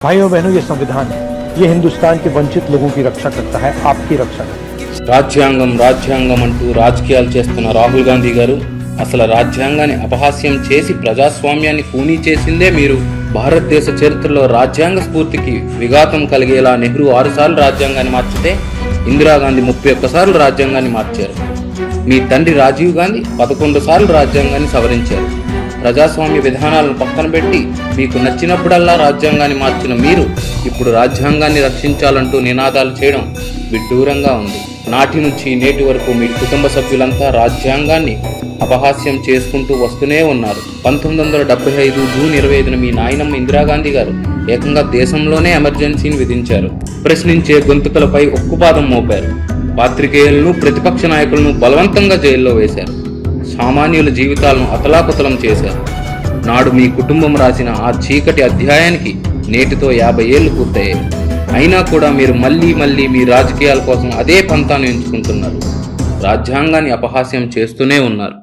भाइयों बहनों ये संविधान है ये हिंदुस्तान के वंचित लोगों की रक्षा करता है आपकी रक्षा करता है రాజ్యాంగం రాజ్యాంగం అంటూ రాజకీయాలు చేస్తున్న రాహుల్ గాంధీ గారు అసలు రాజ్యాంగాన్ని అపహాస్యం చేసి ప్రజాస్వామ్యాన్ని కూనీ చేసిందే మీరు భారతదేశ చరిత్రలో రాజ్యాంగ స్ఫూర్తికి విఘాతం కలిగేలా నెహ్రూ ఆరుసార్లు రాజ్యాంగాన్ని మార్చితే ఇందిరాగాంధీ ముప్పై ఒక్కసార్లు రాజ్యాంగాన్ని మార్చారు మీ తండ్రి రాజీవ్ గాంధీ పదకొండు సార్లు రాజ్యాంగాన్ని సవరించారు ప్రజాస్వామ్య విధానాలను పక్కన పెట్టి మీకు నచ్చినప్పుడల్లా రాజ్యాంగాన్ని మార్చిన మీరు ఇప్పుడు రాజ్యాంగాన్ని రక్షించాలంటూ నినాదాలు చేయడం విడ్డూరంగా ఉంది. నాటి నుంచి నేటి వరకు మీ కుటుంబ సభ్యులంతా రాజ్యాంగాన్ని అపహాస్యం చేసుకుంటూ వస్తూనే ఉన్నారు. పంతొమ్మిది వందల డెబ్బై ఐదు జూన్ ఇరవై ఐదున మీ నాయనమ్మ ఇందిరాగాంధీ గారు ఏకంగా దేశంలోనే ఎమర్జెన్సీని విధించారు. ప్రశ్నించే గొంతుకలపై ఉక్కుపాదం మోపారు. పాత్రికేయులను ప్రతిపక్ష నాయకులను బలవంతంగా జైల్లో వేశారు. సామాన్యుల జీవితాలను అతలాకుతలం చేశారు. నాడు మీ కుటుంబం రాసిన ఆ చీకటి అధ్యాయానికి నేటితో యాభై ఏళ్ళు పూర్తయ్యాయి. అయినా కూడా మీరు మళ్ళీ మళ్ళీ మీ రాజకీయాల కోసం అదే పంతాను ఎంచుకుంటున్నారు. రాజ్యాంగాన్ని అపహాస్యం చేస్తూనే ఉన్నారు.